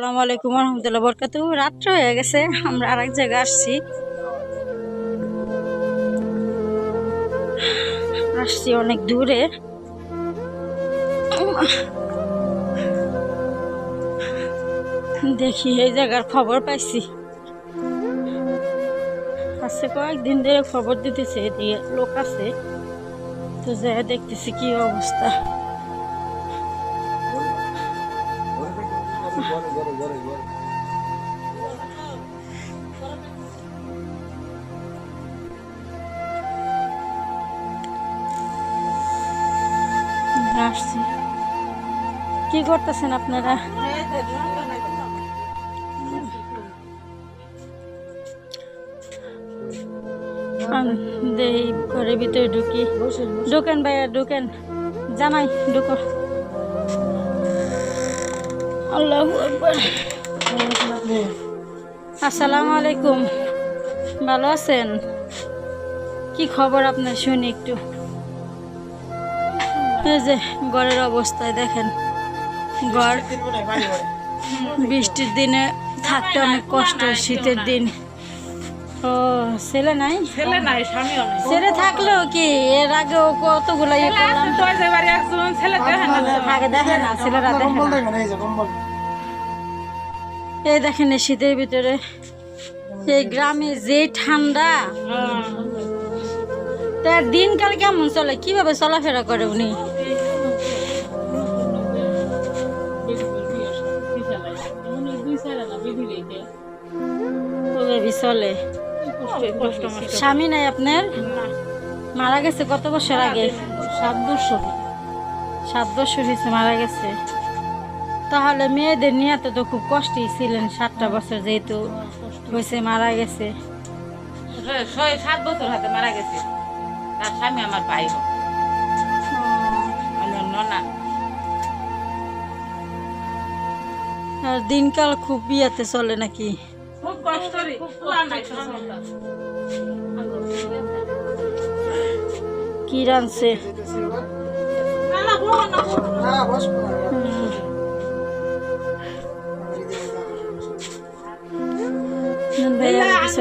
আসসালামু আলাইকুম রহমতুল্লাহ বরকাত রাত্র হয়ে গেছে, আমরা আরেক জায়গায় আসছি। আসছি অনেক দূরে। দেখি এই জায়গার খবর পাইছি। আজকে কয়েকদিন ধরে খবর দিতেছে, এদিকে লোক আছে। তো যাই দেখতেছি কি অবস্থা। আসছি কি করতেছেন আপনারা? দেই, ঘরের ভিতরে ঢুকি। ঢুকেন ভাইয়া, ঢুকেন। জামাই, ঢুকো। আল্লাহ আসসালামু আলাইকুম। ভালো আছেন? কি খবর আপনার? শুনি একটু। এই যে ঘরের অবস্থায় দেখেন। ঘর বৃষ্টির দিনে থাকতে অনেক কষ্ট শীতের দিন। ও ছেলে নাই? ছেলে নাই স্বামীও নাই। ছেলে থাকলেও কি? এর আগেও কতগুলো ইয়ে করলাম। তো যে বাড়ি একজন ছেলে দেখেন না আগে দেখে না ছেলেরা দেখে না। এই দেখেন এই শীতের ভিতরে। এই গ্রামে যে ঠান্ডা তার দিনকাল কেমন চলে? কীভাবে চলাফেরা করে উনি? চলে স্বামী নাই আপনার? মারা গেছে কত বছর আগে? সাত বছর। সাত বছর হয়েছে মারা গেছে। তাহলে মেয়েদের নিয়ে তো তো খুব কষ্টই ছিলেন সাতটা বছর যেহেতু হয়েছে মারা গেছে। ছয় সাত বছর হাতে মারা গেছে। তার স্বামী আমার ভাই হোক আমার ননা আর দিনকাল খুব বিয়াতে চলে নাকি? খুব কষ্ট কি রানছে হুম,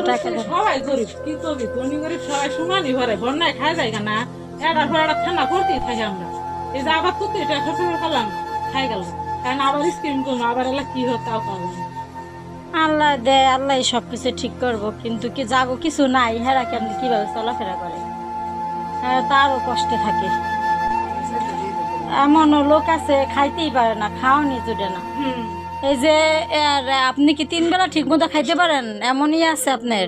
টাকা সবাই গরিব কি করবি ধনী গরিব সবাই সমানই ঘরে বন্যায় খাই যায় না এটা পর ঠান্ডা করতেই থাকি আমরা। এই যে আবার তো এটা খরচ করে খাই গেল। কারণ আবার স্কিম করব আবার এলা কি হোক তাও পাবো আল্লাহ দে আল্লাহ সব কিছু ঠিক করব কিন্তু কি যাব কিছু নাই হেরা কেন কীভাবে চলাফেরা করে? হ্যাঁ তারও কষ্টে থাকে। এমনও লোক আছে খাইতেই পারে না খাওয়ানি জুড়ে না। এই যে আপনি কি তিন বেলা ঠিক মতো খাইতে পারেন? এমনই আছে আপনার।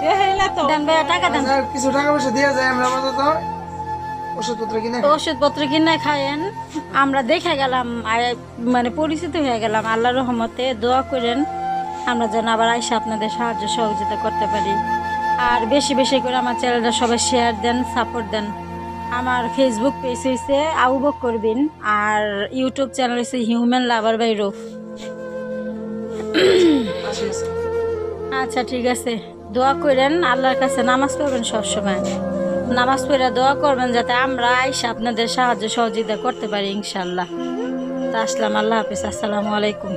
হ্যাঁ হ্যাঁ হ্যাঁ তো তো। আচ্ছা, কিছু টাকা পয়সা দিয়ে যায় আমরা আপাতত। ওষুধপত্র কিনে। ওষুধপত্র খায়েন। আমরা দেখে গেলাম মানে পরিচিত হয়ে গেলাম। আল্লাহ রহমতে দোয়া করেন। আমরা যেন আবার আইসা আপনাদের সাহায্য সহযোগিতা করতে পারি। আর বেশি বেশি করে আমার চ্যানেলটা সবাই শেয়ার দেন সাপোর্ট দেন। আমার ফেসবুক পেজ হয়েছে আউবক করবেন আর ইউটিউব চ্যানেল হয়েছে হিউম্যান লাভার বাই রুফ। আচ্ছা ঠিক আছে। দোয়া করেন, আল্লাহর কাছে নামাজ পড়বেন সবসময়। নামাজ পড়ে দোয়া করবেন যাতে আমরা আইসা আপনাদের সাহায্য সহযোগিতা করতে পারি ইনশাল্লাহ তা আসলাম, আল্লাহ হাফিজ। আসসালামু আলাইকুম।